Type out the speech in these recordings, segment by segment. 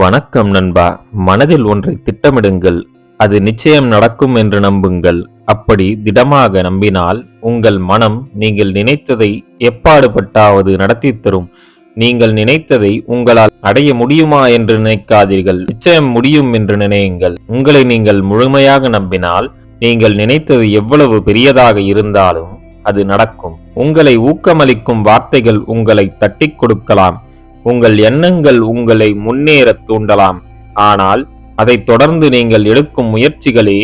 வணக்கம் நண்பா. மனதில் ஒன்றை திட்டமிடுங்கள். அது நிச்சயம் நடக்கும் என்று நம்புங்கள். அப்படி திடமாக நம்பினால் உங்கள் மனம் நீங்கள் நினைத்ததை எப்பாடுபட்டாவது நடத்தி தரும். நீங்கள் நினைத்ததை உங்களால் அடைய முடியுமா என்று நினைக்காதீர்கள். நிச்சயம் முடியும் என்று நினையுங்கள். உங்களை நீங்கள் முழுமையாக நம்பினால் நீங்கள் நினைத்தது எவ்வளவு பெரியதாக இருந்தாலும் அது நடக்கும். உங்களை ஊக்கமளிக்கும் வார்த்தைகள் உங்களை தட்டிக் கொடுக்கலாம். உங்கள் எண்ணங்கள் உங்களை முன்னேற தூண்டலாம். ஆனால் அதைத் தொடர்ந்து நீங்கள் எடுக்கும் முயற்சிகளே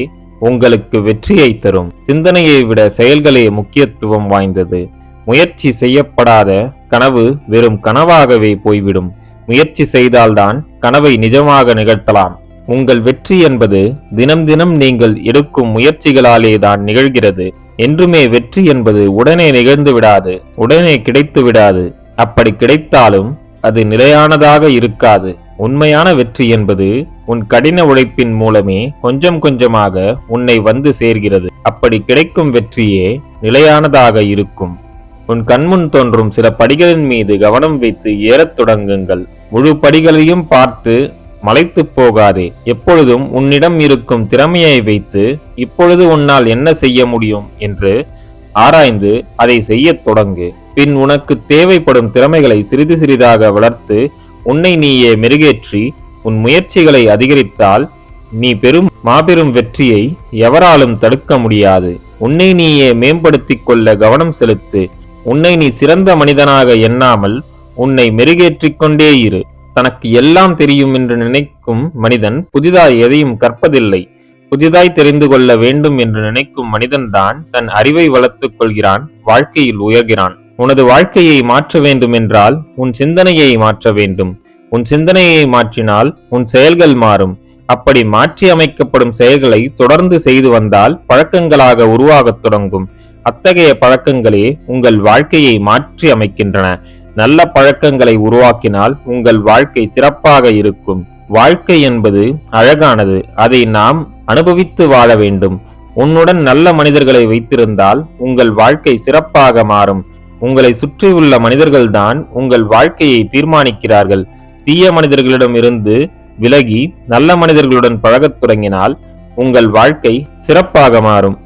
உங்களுக்கு வெற்றியை தரும். சிந்தனையை விட செயல்களே முக்கியத்துவம் வாய்ந்தது. முயற்சி செய்யப்படாத கனவு வெறும் கனவாகவே போய்விடும். முயற்சி செய்தால்தான் கனவை நிஜமாக நிகழ்த்தலாம். உங்கள் வெற்றி என்பது தினம் தினம் நீங்கள் எடுக்கும் முயற்சிகளாலே தான் நிகழ்கிறது. என்றுமே வெற்றி என்பது உடனே நிகழ்ந்து விடாது. உடனே கிடைத்து விடாது. அப்படி கிடைத்தாலும் அது நிலையானதாக இருக்காது. உண்மையான வெற்றி என்பது உன் கடின உழைப்பின் மூலமே கொஞ்சம் கொஞ்சமாக உன்னை வந்து சேர்கிறது. அப்படி கிடைக்கும் வெற்றியே நிலையானதாக இருக்கும். உன் கண்முன் தோன்றும் சில படிகளின் மீது கவனம் வைத்து ஏறத் தொடங்குங்கள். முழு படிகளையும் பார்த்து மலைத்துப் போகாதே. எப்பொழுதும் உன்னிடம் இருக்கும் திறமையை வைத்து இப்பொழுது உன்னால் என்ன செய்ய முடியும் என்று ஆராய்ந்து அதை செய்யத் தொடங்கு. பின் உனக்கு தேவைப்படும் திறமைகளை சிறிது சிறிதாக வளர்த்து உன்னை நீயே மெருகேற்றி உன் முயற்சிகளை அதிகரித்தால் நீ பெரும் மாபெரும் வெற்றியை எவராலும் தடுக்க முடியாது. உன்னை நீயே மேம்படுத்திக் கொள்ள கவனம் செலுத்து. உன்னை நீ சிறந்த மனிதனாக எண்ணாமல் உன்னை மெருகேற்றிக் கொண்டே இரு. தனக்கு எல்லாம் தெரியும் என்று நினைக்கும் மனிதன் புதிதாய் எதையும் கற்பதில்லை. புதிதாய் தெரிந்து கொள்ள வேண்டும் என்று நினைக்கும் மனிதன்தான் தன் அறிவை வளர்த்துக் கொள்கிறான் வாழ்க்கையில் உயர்கிறான். உனது வாழ்க்கையை மாற்ற வேண்டும் என்றால் உன் சிந்தனையை மாற்ற வேண்டும். உன் சிந்தனையை மாற்றினால் உன் செயல்கள் மாறும். அப்படி மாற்றி அமைக்கப்படும் செயல்களை தொடர்ந்து செய்து வந்தால் பழக்கங்களாக உருவாகத் தொடங்கும். அத்தகைய பழக்கங்களே உங்கள் வாழ்க்கையை மாற்றி அமைக்கின்றன. நல்ல பழக்கங்களை உருவாக்கினால் உங்கள் வாழ்க்கை சிறப்பாக இருக்கும். வாழ்க்கை என்பது அழகானது. அதை நாம் அனுபவித்து வாழ வேண்டும். உன்னுடன் நல்ல மனிதர்களை வைத்திருந்தால் உங்கள் வாழ்க்கை சிறப்பாக மாறும். உங்களை சுற்றியுள்ள மனிதர்கள்தான் உங்கள் வாழ்க்கையை தீர்மானிக்கிறார்கள். தீய மனிதர்களிடம் இருந்து விலகி நல்ல மனிதர்களுடன் பழகத் தொடங்கினால் உங்கள் வாழ்க்கை சிறப்பாக மாறும்.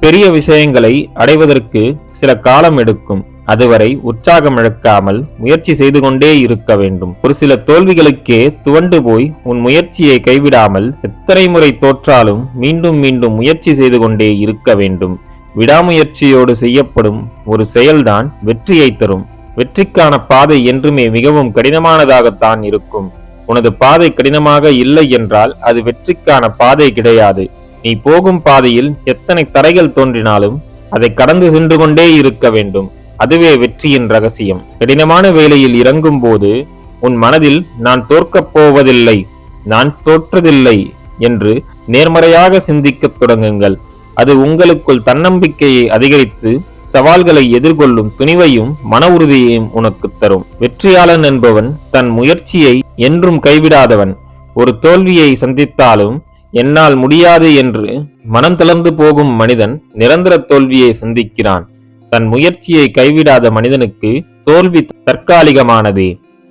பெரிய விஷயங்களை அடைவதற்கு சில காலம் எடுக்கும். அதுவரை உற்சாகம் இழக்காமல் முயற்சி செய்து கொண்டே இருக்க வேண்டும். ஒரு சில தோல்விகளுக்கே துவண்டு போய் உன் முயற்சியை கைவிடாமல் எத்தனை முறை தோற்றாலும் மீண்டும் மீண்டும் முயற்சி செய்து கொண்டே இருக்க வேண்டும். விடாமுயற்சியோடு செய்யப்படும் ஒரு செயல்தான் வெற்றியை தரும். வெற்றிக்கான பாதை என்றுமே மிகவும் கடினமானதாகத்தான் இருக்கும். உனது பாதை கடினமாக இல்லை என்றால் அது வெற்றிக்கான பாதை கிடையாது. நீ போகும் பாதையில் எத்தனை தடைகள் தோன்றினாலும் அதை கடந்து சென்று கொண்டே இருக்க வேண்டும். அதுவே வெற்றியின் ரகசியம். கடினமான வேலையில் இறங்கும் போது உன் மனதில் நான் தோற்கப் போவதில்லை நான் தோற்றதில்லை என்று நேர்மறையாக சிந்திக்கத் தொடங்குங்கள். அது உங்களுக்குள் தன்னம்பிக்கையை அதிகரித்து சவால்களை எதிர்கொள்ளும் துணிவையும் மன உறுதியையும் உனக்கு தரும். வெற்றியாளன் என்பவன் தன் முயற்சியை என்றும் கைவிடாதவன். ஒரு தோல்வியை சந்தித்தாலும் என்னால் முடியாது என்று மனம் தளர்ந்து போகும் மனிதன் நிரந்தர தோல்வியை சந்திக்கிறான். தன் முயற்சியை கைவிடாத மனிதனுக்கு தோல்வி தற்காலிகமானதே.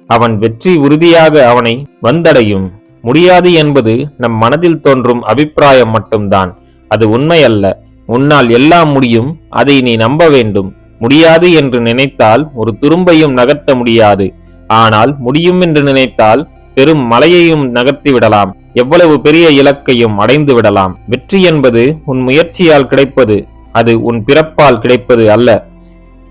அவன் வெற்றி உறுதியாக அவனை வந்தடையும். முடியாது என்பது நம் மனதில் தோன்றும் அபிப்பிராயம் மட்டும்தான். அது உண்மை அல்ல உன்னால் எல்லாம் முடியும் அதை நீ நம்ப வேண்டும். முடியாது என்று நினைத்தால் ஒரு துரும்பையும் நகர்த்த முடியாது. ஆனால் முடியும் என்று நினைத்தால் பெரும் மலையையும் நகர்த்தி விடலாம். எவ்வளவு பெரிய இலக்கையும் அடைந்து விடலாம். வெற்றி என்பது உன் முயற்சியால் கிடைப்பது அது உன் பிறப்பால் கிடைப்பது அல்ல.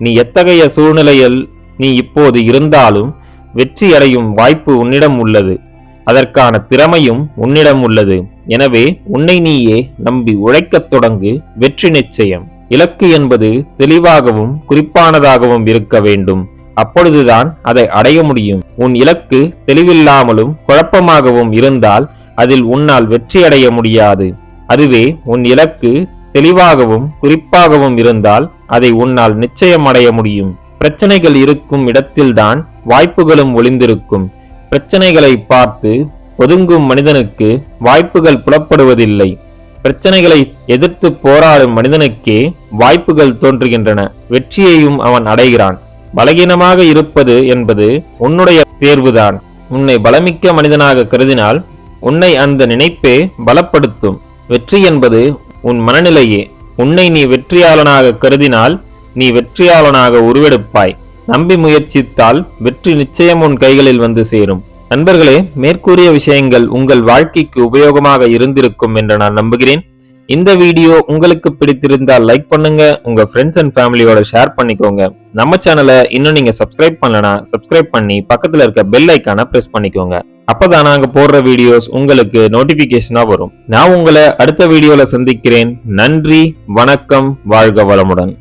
நீ எத்தகைய சூழ்நிலையில் நீ இப்போது இருந்தாலும் வெற்றி அடையும் வாய்ப்பு உன்னிடம் உள்ளது. அதற்கான திறமையும் உன்னிடம் உள்ளது. எனவே உன்னை நீயே நம்பி உழைக்கத் தொடங்கு வெற்றி நிச்சயம். இலக்கு என்பது தெளிவாகவும் குறிப்பானதாகவும் இருக்க வேண்டும். அப்பொழுதுதான் அதை அடைய முடியும். உன் இலக்கு தெளிவில்லாமலும் குழப்பமாகவும் இருந்தால் அதில் உன்னால் வெற்றி அடைய முடியாது. அதுவே உன் இலக்கு தெளிவாகவும் குறிப்பாகவும் இருந்தால் அதை உன்னால் நிச்சயம் அடைய முடியும். பிரச்சனைகள் இருக்கும் இடத்தில்தான் வாய்ப்புகளும் ஒளிந்திருக்கும். பிரச்சனைகளை பார்த்து ஒதுங்கும் மனிதனுக்கு வாய்ப்புகள் புலப்படுவதில்லை. பிரச்சனைகளை எதிர்த்து போராடும் மனிதனுக்கே வாய்ப்புகள் தோன்றுகின்றன. வெற்றியையும் அவன் அடைகிறான். பலகீனமாக இருப்பது என்பது உன்னுடைய தேர்வுதான். உன்னை பலமிக்க மனிதனாக கருதினால் உன்னை அந்த நினைப்பே பலப்படுத்தும். வெற்றி என்பது உன் மனநிலையே. உன்னை நீ வெற்றியாளனாக கருதினால் நீ வெற்றியாளனாக உருவெடுப்பாய். நம்பி முயற்சித்தால் வெற்றி நிச்சயம் உன் கைகளில் வந்து சேரும். நண்பர்களே மேற்கூறிய விஷயங்கள் உங்கள் வாழ்க்கைக்கு உபயோகமாக இருந்திருக்கும் என்று நான் நம்புகிறேன். இந்த வீடியோ உங்களுக்கு பிடித்திருந்தால் லைக் பண்ணுங்க உங்க ஃப்ரெண்ட்ஸ் அண்ட் ஃபேமிலியோட ஷேர் பண்ணிக்கோங்க. நம்ம சேனலை இன்னும் நீங்க சப்ஸ்கிரைப் பண்ணலனா சப்ஸ்கிரைப் பண்ணி பக்கத்துல இருக்க பெல் ஐக்கான பிரஸ் பண்ணிக்கோங்க. அப்பதான் நாங்க போடுற வீடியோஸ் உங்களுக்கு நோட்டிபிகேஷனா வரும். நான் உங்களை அடுத்த வீடியோல சந்திக்கிறேன். நன்றி வணக்கம் வாழ்க வளமுடன்.